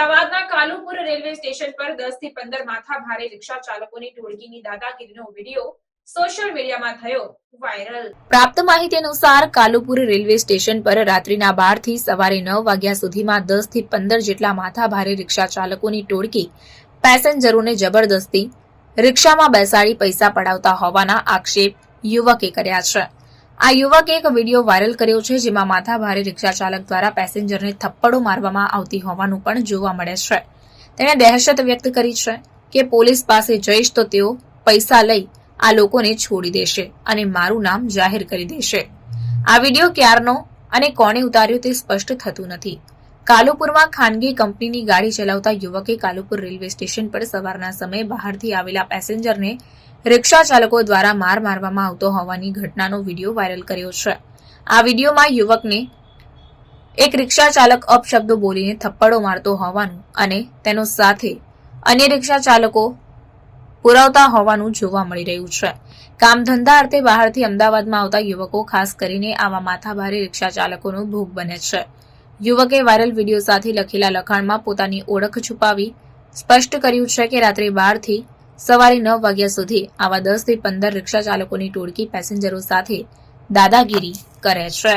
અમદાવાદના Kalupur railway station પર દસથી પંદર માથા ભારે રિક્ષા ચાલકોની ટોળકીની દાદાગીરીનો વીડિયો પ્રાપ્ત માહિતી અનુસાર કાલુપુર રેલવે સ્ટેશન પર રાત્રિના બારથી સવારે નવ વાગ્યા સુધીમાં દસથી પંદર જેટલા માથા ભારે રિક્ષા ચાલકોની ટોળકી પેસેન્જરોને જબરદસ્તી રિક્ષામાં બેસાડી પૈસા પડાવતા હોવાના આક્ષેપ યુવકે કર્યા છે. આ યુવકે એક વીડિયો વાયરલ કર્યો છે જેમાં માથા ભારે રિક્ષા ચાલક દ્વારા પેસેન્જરને થપ્પડો મારવામાં આવતી હોવાનું પણ જોવા મળે છે. તેણે દહેશત વ્યક્ત કરી છે કે પોલીસ પાસે જઈશ તો તેઓ પૈસા લઈ આ લોકોને છોડી દેશે અને મારું નામ જાહેર કરી દેશે. આ વીડિયો ક્યારનો અને કોણે ઉતાર્યો તે સ્પષ્ટ થતું નથી. કાલુપુરમાં ખાનગી કંપનીની ગાડી ચલાવતા યુવકે કાલુપુર રેલવે સ્ટેશન પર સવારના સમયે બહારથી આવેલા પેસેન્જરને રિક્ષા ચાલકો દ્વારા માર મારવામાં આવતો હોવાની ઘટનાનો વીડિયો વાયરલ કર્યો છે. આ વિડીયોમાં યુવકને એક રિક્ષા ચાલક અપશબ્દો બોલીને થપ્પડો મારતો હોવાનું અને તેનો સાથે અન્ય રિક્ષા ચાલકો પુરાવતા હોવાનું જોવા મળી રહ્યું છે. કામ ધંધા અર્થે બહારથી અમદાવાદમાં આવતા યુવકો ખાસ કરીને આવા માથાભારે રિક્ષા ચાલકોનો ભોગ બને છે. યુવકે વાયરલ વીડિયો સાથે લખેલા લખાણમાં પોતાની ઓળખ છુપાવી સ્પષ્ટ કર્યું છે કે રાત્રે બારથી સવારે નવ વાગ્યા સુધી આવા દસથી પંદર રિક્ષા ચાલકોની ટોળકી પેસેન્જરો સાથે દાદાગીરી કરે છે.